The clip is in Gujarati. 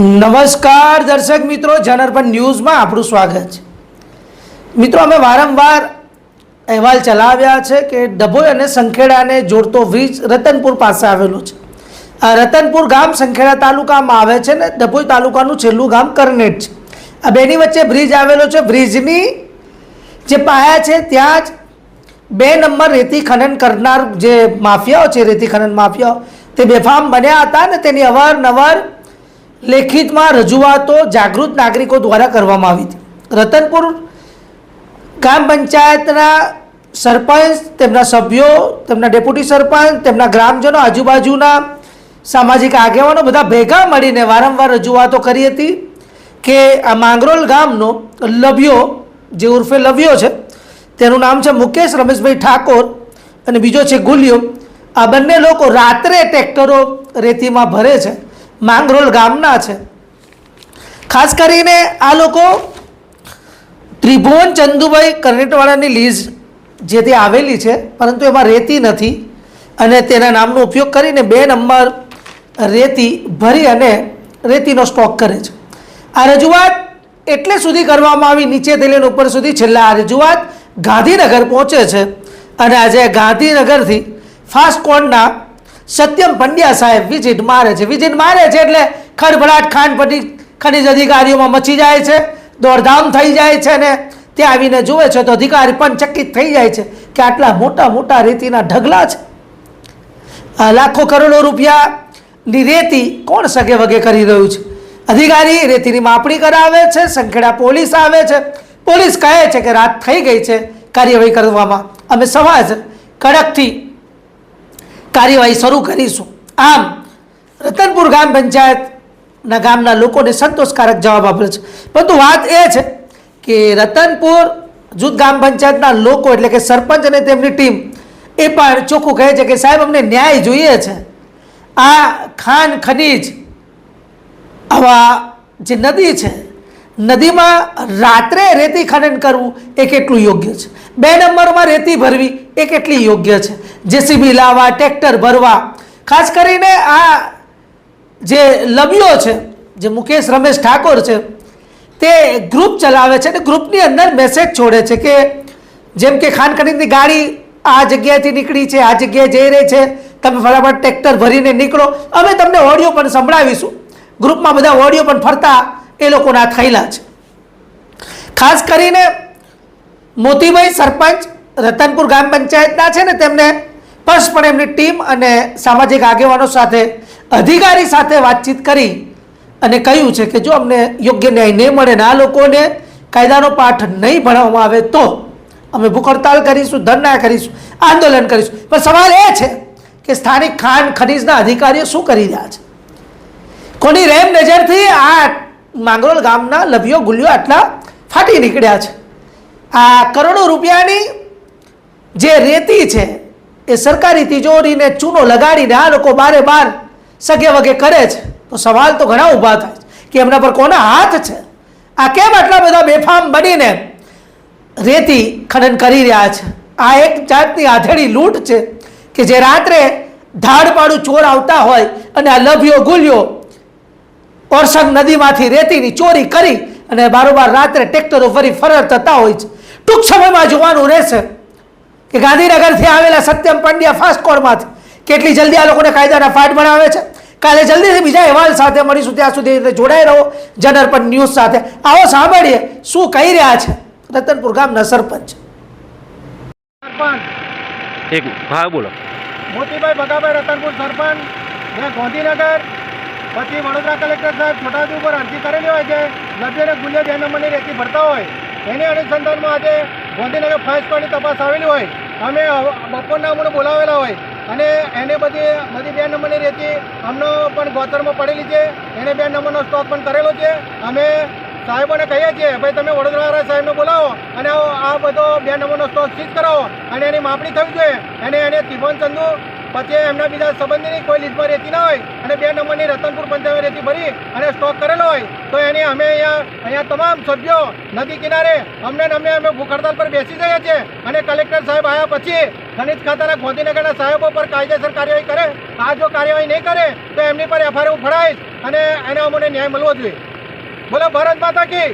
નમસ્કાર દર્શક મિત્રો જનરપન ન્યૂઝમાં આપણું સ્વાગત છે. મિત્રો, અમે વારંવાર અહેવાલ ચલાવ્યા છે કે ડભોઈ અને સંખેડાને જોડતો બ્રિજ રતનપુર પાસે આવેલો છે. આ રતનપુર ગામ સંખેડા તાલુકામાં આવે છે ને ડભોઈ તાલુકાનું છેલ્લું ગામ કરનેટ છે. આ બેની વચ્ચે બ્રિજ આવેલો છે. બ્રિજની જે પાયા છે, ત્યાં જ બે નંબર રેતી ખનન કરનાર જે માફિયાઓ છે, રેતી ખનન માફિયાઓ, તે બેફામ બન્યા હતા ને તેની અવારનવાર લેખિતમાં રજૂઆતો જાગૃત નાગરિકો દ્વારા કરવામાં આવી હતી. રતનપુર ગ્રામ પંચાયતના સરપંચ, તેમના સભ્યો, તેમના ડેપ્યુટી સરપંચ, તેમના ગ્રામજનો, આજુબાજુના સામાજિક આગેવાનો બધા ભેગા મળીને વારંવાર રજૂઆતો કરી હતી કે આ માંગરોલ ગામનો લભ્યો જે ઉર્ફે લવ્યો છે, તેનું નામ છે મુકેશ રમેશભાઈ ઠાકોર અને બીજો છે ગુલિયો. આ બંને લોકો રાત્રે ટ્રેક્ટરો રેતીમાં ભરે છે. માંગરોળ ગામના છે. ખાસ કરીને આ લોકો ત્રિભુવન ચંદુભાઈ કરનેટવાળાની લીઝ જે તે આવેલી છે, પરંતુ એમાં રેતી નથી અને તેના નામનો ઉપયોગ કરીને બે નંબર રેતી ભરી અને રેતીનો સ્ટોક કરે છે. આ રજૂઆત એટલે સુધી કરવામાં આવી નીચે દિલ્હીને ઉપર સુધી છેલ્લા આ રજૂઆત ગાંધીનગર પહોંચે છે અને આજે ગાંધીનગરથી ફાસ્ટ કોર્નના સત્યમ પંડ્યા સાહેબ વિઝિટ મારે છે. વિઝિટ મારે છે એટલે ખડભડાટ ખાંડ ખનિજ અધિકારીઓમાં મચી જાય છે, દોડધામ થઈ જાય છે ને ત્યાં આવીને જુએ છે તો અધિકારી પણ ચકિત થઈ જાય છે કે આટલા મોટા મોટા રેતીના ઢગલા છે. લાખો કરોડો રૂપિયાની રેતી કોણ સગે વગે કરી રહ્યું છે? અધિકારી રેતીની માપણી કરાવે છે, સંખેડા પોલીસ આવે છે. પોલીસ કહે છે કે રાત થઈ ગઈ છે કાર્યવાહી કરવામાં. અમે સવાજ કડકથી કાર્યવાહી શરૂ કરીશું. આમ, રતનપુર ગ્રામ પંચાયતના ગામના લોકોને સંતોષકારક જવાબ આપ્યો છે. પરંતુ વાત એ છે કે રતનપુર જૂથ ગ્રામ પંચાયતના લોકો એટલે કે સરપંચ અને તેમની ટીમ એ પણ ચોખ્ખું કહે છે કે સાહેબ, અમને ન્યાય જોઈએ છે. આ ખાન ખનીજ આવા જે નદી છે, નદીમાં રાત્રે રેતી ખનન કરવું એ કેટલું યોગ્ય છે? બે નંબરમાં રેતી ભરવી એ કેટલી યોગ્ય છે? જેસીબી લાવવા, ટ્રેક્ટર ભરવા. ખાસ કરીને આ જે લવ્યો છે, જે મુકેશ, રમેશ ઠાકોર છે, તે ગ્રુપ ચલાવે છે અને ગ્રુપની અંદર મેસેજ છોડે છે કે જેમ કે ખાન ખનીજની ગાડી આ જગ્યાએથી નીકળી છે, આ જગ્યાએ જઈ રહી છે, તમે ફટાફટ ટ્રેક્ટર ભરીને નીકળો. અમે તમને ઓડિયો પણ સંભળાવીશું. ગ્રુપમાં બધા ઓડિયો પણ ફરતા એ લોકોના થયેલા છે. ખાસ કરીને મોતીભાઈ સરપંચ, રતનપુર ગ્રામ પંચાયતના છે ને તેમને સ્પષ્ટપણે એમની ટીમ અને સામાજિક આગેવાનો સાથે, અધિકારી સાથે વાતચીત કરી અને કહ્યું છે કે જો અમને યોગ્ય ન્યાય નહીં મળે ને આ લોકોને કાયદાનો પાઠ નહીં ભણાવવામાં આવે તો અમે ભૂખ હડતાલ કરીશું ધરના કરીશું, આંદોલન કરીશું. પણ સવાલ એ છે કે સ્થાનિક ખાન ખનીજના અધિકારીઓ શું કરી રહ્યા છે? કોની રેમ નજરથી આ માંગરોળ ગામના લભ્યો ગુલ્યો આટલા ફાટી નીકળ્યા છે? આ કરોડો રૂપિયાની જે રેતી છે એ સરકારી તિજોરીને ચૂનો લગાડીને આ લોકો બારે બાર સગે વગે કરે છે. તો સવાલ તો ઘણા ઊભા થાય છે કે એમના પર કોના હાથ છે? આ કેમ આટલા બધા બેફામ બનીને રેતી ખનન કરી રહ્યા છે? આ એક જાતની આધેડી લૂંટ છે કે જે રાત્રે ધાડપાડું ચોર આવતા હોય અને આ લભ્યો ગુલ્યો ઓરસંગ નદીમાંથી રેતીની ચોરી કરી અને બારોબાર રાત્રે ટ્રેક્ટરો ફરી ફરર થતા હોય છે. ટૂંક સમયમાં જોવાનું રહેશે કે ગાંધીનગરથી આવેલા સત્યમ પંડ્યા ફાસ્ટ કોર્ટમાંથી કેટલી જલ્દી આ લોકોને કાયદાના ફાટ બનાવે છે? કાલે જલ્દીથી બીજા અહેવાલ સાથે મળીશું ત્યાં સુધી જોડાઈ રહો જનરપન ન્યૂઝ સાથે. આવો સાંભળીએ શું કહી રહ્યા છે? રતનપુર ગામના સરપંચ. સરપંચ. એક હા બોલો. મોતીભાઈ ભગાભાઈ રતનપુર સરપંચ. મેં ગાંધીનગર પછી વડોદરા કલેક્ટર સાહેબ છોટાઉદેપુર ઉપર અરજી કરેલી હોય છે લબ્ધેને ગુલ્ય બે નંબરની રેતી ભરતા હોય એની અનુસંધાનમાં આજે ગાંધીનગર ફાસ્ટ કોર્ટની તપાસ આવેલી હોય. અમે બપોરના અમને બોલાવેલા હોય અને એને બધી બધી બે નંબરની રેતી અમનો પણ ગોતરમાં પડેલી છે. એને બે નંબરનો સ્ટોક પણ કરેલો છે. અમે સાહેબોને કહીએ છીએ, ભાઈ, તમે વડોદરા સાહેબને બોલાવો અને આ બધો બે નંબરનો સ્ટોક સીઝ કરાવો અને એની માપણી થવી જોઈએ. અને એને ત્રિભુવન ચંદુ પછી એમના બીજા સંબંધીની કોઈ લિસ્ટમાં રહેતી ના હોય અને બે નંબરની રતનપુર પંચાયત રેતી ભરી અને સ્ટોક કરેલો હોય તો એની અમે અહીંયા અહીંયા તમામ સભ્યો નદી કિનારે અમને અમે અમે ભૂખ હડતાલ પર બેસી જઈએ છીએ અને કલેક્ટર સાહેબ આવ્યા પછી ખનિજ ખાતાના ગાંધીનગરના સાહેબો પર કાયદેસર કાર્યવાહી કરે. આ જો કાર્યવાહી નહીં કરે તો એમની પર એફઆઈઆર ફડાઈશ અને એને અમને ન્યાય મળવો જોઈએ. બોલો ભારત માતા કી.